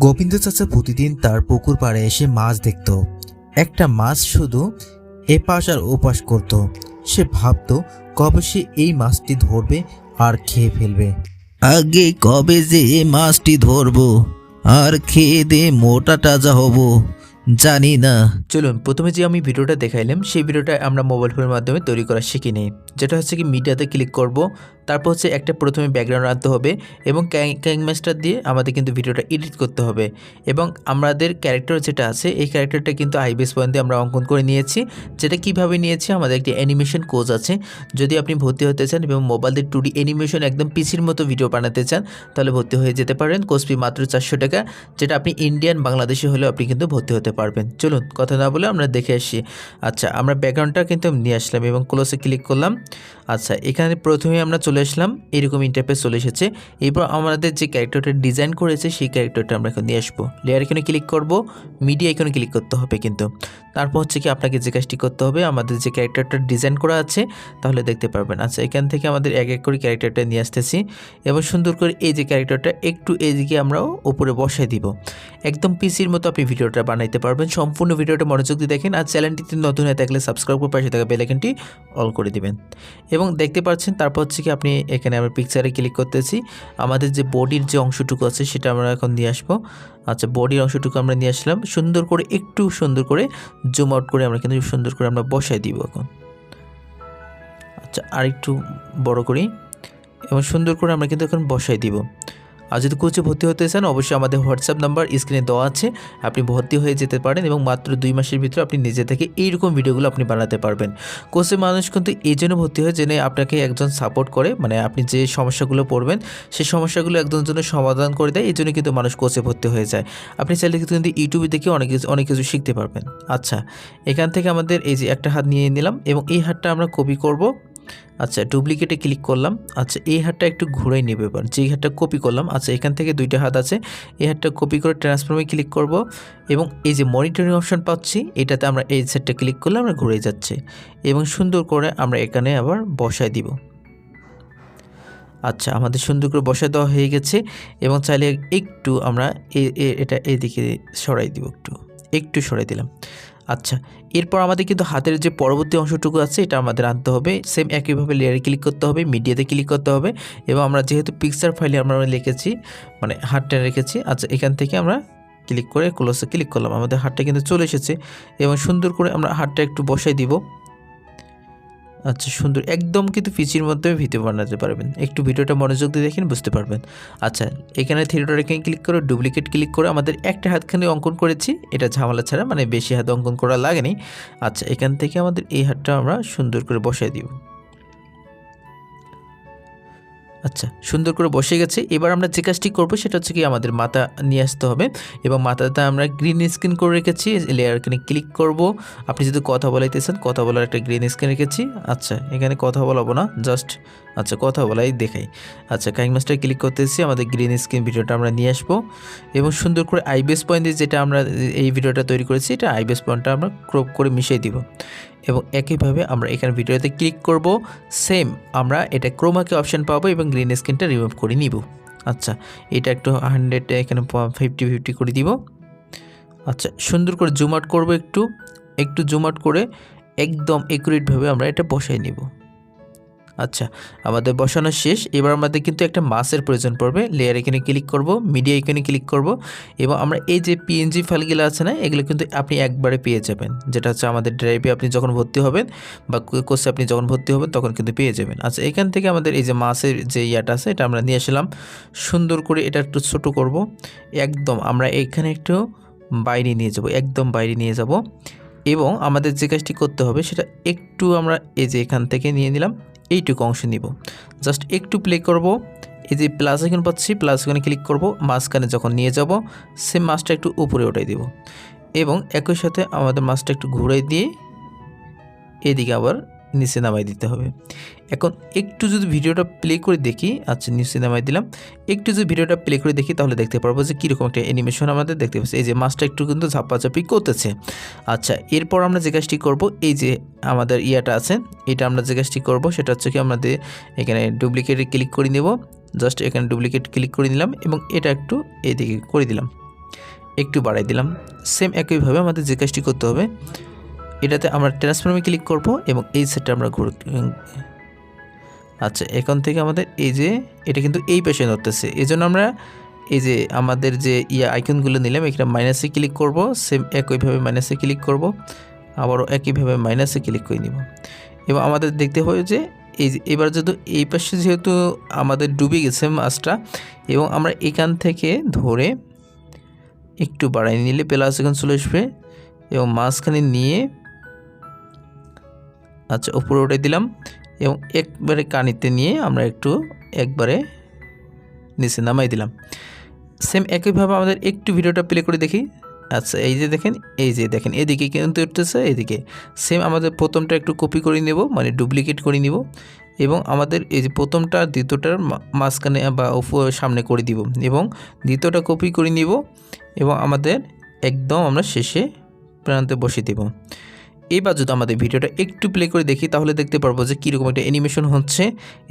গোবিন্দ চাচা প্রতিদিন তার পুকুর পাড়ে এসে মাছ দেখত। একটা মাছ শুধু এপাশ আর ওপাশ করত। সে ভাবত, কবে সে এই মাছটি ধরবে আর খেয়ে ফেলবে? আগে কবে যে এই মাছটি ধরবো, আর খেয়ে দিয়ে মোটা টাজা হব। জানি না। চলুন, প্রথমে যে আমি ভিডিওটা দেখাইলাম, সেই ভিডিওটা আমরা মোবাইল ফোনের মাধ্যমে তৈরি করা শিখি নিই। যেটা হচ্ছে কি মিডিয়াতে ক্লিক করব, তারপর হচ্ছে একটা প্রথমে ব্যাকগ্রাউন্ড আনতে হবে এবং ক্যাং মাস্টার দিয়ে আমাদের কিন্তু ভিডিওটা এডিট করতে হবে। এবং আমাদের ক্যারেক্টার যেটা আছে, এই ক্যারেক্টারটা কিন্তু আইবিএস পয়েন্ট আমরা অঙ্কন করে নিয়েছি। যেটা কীভাবে নিয়েছি, আমাদের একটি অ্যানিমেশন কোচ আছে। যদি আপনি ভর্তি হতে চান এবং মোবাইল দিয়ে টু অ্যানিমেশন একদম পিসির মতো ভিডিও বানাতে চান, তাহলে ভর্তি হয়ে যেতে পারেন। কোর্স ফি মাত্র চারশো টাকা, যেটা আপনি ইন্ডিয়ান বাংলাদেশি হলেও আপনি কিন্তু ভর্তি হতে পারবেন। চলুন, কথা না বলে আমরা দেখে আসি। আচ্ছা আমরা ব্যাকগ্রাউন্ডটা কিন্তু নিয়ে আসলাম এবং ক্লোজে ক্লিক করলাম। আচ্ছা এখানে প্রথমে আমরা চলে আসলাম। এরকম ইন্টারফেস চলে এসেছে। এরপর আমাদের যে ক্যারেক্টারটা ডিজাইন করেছে, সেই ক্যারেক্টারটা আমরা এখন নিয়ে আসব। লেয়ার এখানে ক্লিক করব মিডিয়া এখানে ক্লিক করতে হবে কিন্তু। তারপর হচ্ছে কি, আপনাকে যে কাজটি করতে হবে, আমাদের যে ক্যারেক্টারটা ডিজাইন করা আছে, তাহলে দেখতে পারবেন। আচ্ছা এখান থেকে আমাদের এক এক করে ক্যারেক্টারটা নিয়ে আসতেছি। এবং সুন্দর করে এই যে ক্যারেক্টারটা একটু এদিকে আমরাও উপরে বসাই দিব। একদম পিসির মতো আপনি ভিডিওটা বানাইতে পারবেন। সম্পূর্ণ ভিডিওটা মনোযোগ দিয়ে দেখেন আর চ্যানেলটিতে নতুন হয়ে থাকলে সাবস্ক্রাইব করে পাশে থাকা বেলাইকনটি অল করে দিবেন। এবং দেখতে পাচ্ছেন তারপর হচ্ছে কি আপনি এখানে আমরা পিকচারে ক্লিক করতেছি। আমাদের যে বডির যে অংশটুকু আছে সেটা আমরা এখন নিয়ে আসব। আচ্ছা বডির অংশটুকু আমরা নিয়ে আসলাম। সুন্দর করে, একটু সুন্দর করে জুম আউট করে আমরা কিন্তু সুন্দর করে আমরা বসাই দিব এখন। আচ্ছা আর একটু বড় করি। এবং সুন্দর করে আমরা কিন্তু এখন বসাই দিব। আর যদি কোচে ভর্তি হতে চান, অবশ্যই আমাদের হোয়াটসঅ্যাপ নাম্বার, স্ক্রিনে দেওয়া আছে। আপনি ভর্তি হয়ে যেতে পারেন এবং মাত্র দুই মাসের ভিতরে আপনি নিজে থেকে এইরকম ভিডিওগুলো আপনি বানাতে পারবেন। কোচে মানুষ কিন্তু এই জন্য ভর্তি হয় যেন আপনাকে একজন সাপোর্ট করে মানে আপনি যে সমস্যাগুলো পড়বেন, সেই সমস্যাগুলো একজনের জন্য সমাধান করে দেয়, এই জন্য কিন্তু মানুষ কোচে ভর্তি হয়ে যায়। আপনি চাইলে কিন্তু ইউটিউবে দেখে অনেক কিছু অনেক কিছু শিখতে পারবেন। আচ্ছা এখান থেকে আমাদের এই যে একটা হাত নিয়ে নিলাম এবং এই হাতটা আমরা কপি করব। আচ্ছা ডুপ্লিকেটে ক্লিক করলাম। আচ্ছা এই হাতটা একটু ঘুরাই নেবে এবার। যেই হাতটা কপি করলাম আচ্ছা এখান থেকে দুইটা হাত আছে। এই হাতটা কপি করে ট্রান্সফর্মে ক্লিক করব এবং এই যে মনিটরিং অপশন পাচ্ছি, এটাতে আমরা এই সেটটা ক্লিক করলে আমরা ঘুরে যাচ্ছে এবং সুন্দর করে আমরা এখানে আবার বসায় দিব। আচ্ছা আমাদের সুন্দর করে বসায় দেওয়া হয়ে গেছে এবং চাইলে একটু আমরা এটা এদিকে সরাই দিব একটু। একটু সরাই দিলাম। আচ্ছা এরপর আমাদের কিন্তু হাতের যে পরবর্তী অংশটুকু আছে, এটা আমাদের আনতে হবে। সেম একইভাবে লেয়ারে ক্লিক করতে হবে মিডিয়াতে ক্লিক করতে হবে এবং আমরা যেহেতু পিকচার ফাইলে আমরা লিখেছি মানে হাতটা রেখেছি আচ্ছা এখান থেকে আমরা ক্লিক করে ক্লোসে ক্লিক করলাম। আমাদের হাতটা কিন্তু চলে এসেছে এবং সুন্দর করে আমরা হাতটা একটু বসাই দিব। আচ্ছা সুন্দর। একদম কিন্তু পিচির মধ্যে ভিডিও বানাতে পারবেন। একটু ভিডিওটা মনোযোগ দিয়ে দেখেন, বুঝতে পারবেন। আচ্ছা এখানে থিয়েটার এখানে ক্লিক করে, ডুপ্লিকেট ক্লিক করে আমাদের একটা হাতখানি অঙ্কন করেছি। এটা ঝামেলা ছাড়া মানে বেশি হাত অঙ্কন করা লাগেনি আচ্ছা এখান থেকে আমাদের এই হাতটা আমরা সুন্দর করে বসাই দিব। আচ্ছা সুন্দর করে বসে গেছে। এবার আমরা যে কাজটি করব সেটা হচ্ছে কি আমাদের মাথা নিয়ে আসতে হবে এবং মাথাটা আমরা গ্রিন স্ক্রিন করে রেখেছি। লেয়ার এখানে ক্লিক করব। আপনি যদি কথা বলাইতেছেন, কথা বলার একটা গ্রিন স্ক্রিন রেখেছি। আচ্ছা এখানে কথা বলাবো না জাস্ট আচ্ছা কথা বলাই দেখাই। আচ্ছা কাইং মাস্টার ক্লিক করতেছি, আমাদের গ্রিন স্ক্রিন ভিডিওটা আমরা নিয়ে আসব। এবং সুন্দর করে আইবিএস পয়েন্ট যেটা আমরা এই ভিডিওটা তৈরি করেছি, এটা আইবিএস পয়েন্টটা আমরা ক্রপ করে মিশিয়ে দিব। এবং একইভাবে আমরা এখানে ভিডিওতে ক্লিক করব। সেম আমরা এটা ক্রোমাকে অপশান পাবো এবং গ্রিন স্ক্রিনটা রিমুভ করে নিব। আচ্ছা এটা একটু হান্ড্রেড এখানে ফিফটি ফিফটি করে দিব। আচ্ছা সুন্দর করে জুম আউট করব একটু। একটু জুম আউট করে একদম একুরেটভাবে আমরা এটা বসাই নিব। আচ্ছা আমাদের বসানো শেষ। এবার আমাদের কিন্তু একটা মাসের প্রয়োজন পড়বে। লেয়ার এখানে ক্লিক করব মিডিয়া এখানে ক্লিক করব। এবং আমরা এই যে পিএনজি ফাইলগুলো আছে না, এগুলো কিন্তু আপনি একবারে পেয়ে যাবেন। যেটা হচ্ছে আমাদের ড্রাইভে আপনি যখন ভর্তি হবেন বা কোর্সে আপনি যখন ভর্তি হবেন, তখন কিন্তু পেয়ে যাবেন। আচ্ছা এখান থেকে আমাদের এই যে মাসের যে ইয়াটা আছে, এটা আমরা নিয়ে আসলাম। সুন্দর করে এটা একটু ছোটো করব। একদম আমরা এখানে একটু বাইরে নিয়ে যাব, একদম বাইরে নিয়ে যাব। এবং আমাদের যে কাজটি করতে হবে, সেটা একটু আমরা এই যে এখান থেকে নিয়ে নিলাম। এইটুকু অংশ নিব। জাস্ট একটু প্লে করব। এই যে প্লাস এখন পাচ্ছি প্লাস এখানে ক্লিক করব। মাঝখানে যখন নিয়ে যাব সে মাছটা একটু উপরে উঠাই দিব। এবং একই সাথে আমাদের মাছটা একটু ঘুরাই দিয়ে, এদিকে আবার নিচে নামাই দিতে হবে। এখন একটু যদি ভিডিওটা প্লে করে দেখি আচ্ছা নিচে নামাই দিলাম। একটু যদি ভিডিওটা প্লে করে দেখি, তাহলে দেখতে পারব যে কীরকম একটা অ্যানিমেশন আমাদের দেখতে পাচ্ছি। এই যে মাছটা একটু কিন্তু ঝাপ্পাঝাপি করতেছে। আচ্ছা এরপর আমরা যে কাজটি করব, এই যে আমাদের ইয়াটা আছে, এটা আমরা যে কাজটি করব, সেটা হচ্ছে কি আমাদের এখানে ডুপ্লিকেটে ক্লিক করে নেব। জাস্ট এখানে ডুপ্লিকেট ক্লিক করে নিলাম এবং এটা একটু এদিকে করে দিলাম। একটু বাড়াই দিলাম। সেম একইভাবে আমাদের যে কাজটি করতে হবে এটাতে আমরা ট্রান্সফর্মে ক্লিক করব এবং এই সেটটা আমরা ঘুরে আচ্ছা এখান থেকে আমাদের এই যে, এটা কিন্তু এই পাশে ধরতেছে। এই জন্য আমরা এই যে আমাদের যে ইয়া আইকনগুলো নিলাম, এখানে মাইনাসে ক্লিক করব সেম একইভাবে মাইনাসে ক্লিক করব, আবারও একইভাবে মাইনাসে ক্লিক করে নিব। এবং আমাদের দেখতে হবে যে, এই এবার যেহেতু এই পাশে যেহেতু আমাদের ডুবে গেছে মাছটা, এবং আমরা এখান থেকে ধরে একটু বাড়াই নিলে প্লাস এখন চলে আসবে, এবং মাঝখানে নিয়ে আচ্ছা উপরে উঠে দিলাম এবং একবারে কানিতে নিয়ে আমরা একটু একবারে নিচে নামাই দিলাম। সেম একইভাবে আমাদের একটু ভিডিওটা প্লে করে দেখি। আচ্ছা এই যে দেখেন, এই যে দেখেন, এদিকে কিন্তু উঠতেছে, এদিকে। সেম আমাদের প্রথমটা একটু কপি করে নেব মানে ডুপ্লিকেট করে নিব এবং আমাদের এই যে প্রথমটা, দ্বিতীয়টার মাঝখানে বা সামনে করে দিব এবং দ্বিতীয়টা কপি করে নিব এবং আমাদের একদম আমরা শেষে প্রান্তে বসিয়ে দেব। এবার যদি আমাদের ভিডিওটা একটু প্লে করে দেখি, তাহলে দেখতে পারব যে কীরকম একটা অ্যানিমেশন হচ্ছে।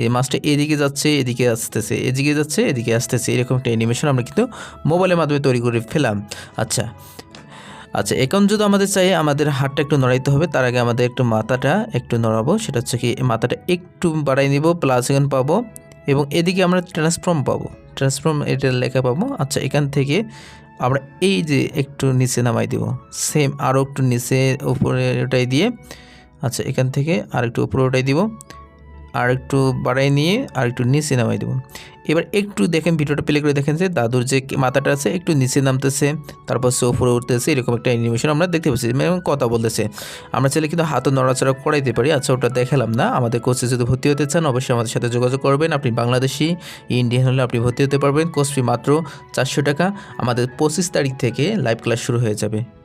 এই মাছটা এদিকে যাচ্ছে, এদিকে আসতেছে, এদিকে যাচ্ছে, এদিকে আসতেছে। এরকম একটা অ্যানিমেশন আমরা কিন্তু মোবাইলের মাধ্যমে তৈরি করে ফেলাম আচ্ছা আচ্ছা এখন যদি আমাদের চাই, আমাদের হাতটা একটু নড়াইতে হবে, তার আগে আমাদের একটু মাথাটা একটু নড়াবো। সেটা হচ্ছে কি, মাথাটা একটু বাড়াই নিব প্লাস এখান পাবো। এবং এদিকে আমরা ট্রান্সফর্ম পাবো। ট্রান্সফর্ম এটা লেখা পাবো। আচ্ছা এখান থেকে আমরা এই যে একটু নিচে নামাই দেব। সেম আরও একটু নিচে উপরে ওটাই দিয়ে আচ্ছা এখান থেকে আর একটু উপরে ওটাই দিব। আর একটু বাড়াই নিয়ে আর একটু নিচে নামাই দেবো। এবার একটু দেখেন, ভিডিওটা প্লে করে দেখেন যে দাদুর যে মাথাটা আছে, একটু নিচে নামতেছে, তারপর সে উপরে উঠতেছে, এরকম একটা অ্যানিমেশন আমরা দেখতে পাচ্ছি। এবং কথা বলতেছে। আমরা চাইলে কিন্তু হাতও নড়াচড়া করাইতে পারি। আচ্ছা ওটা দেখালাম না। আমাদের কোর্সে যদি ভর্তি হতে চান, অবশ্যই আমাদের সাথে যোগাযোগ করবেন। আপনি বাংলাদেশি ইন্ডিয়ান হলে আপনি ভর্তি হতে পারবেন। কোর্স ফি মাত্র চারশো টাকা। আমাদের পঁচিশ তারিখ থেকে লাইভ ক্লাস শুরু হয়ে যাবে।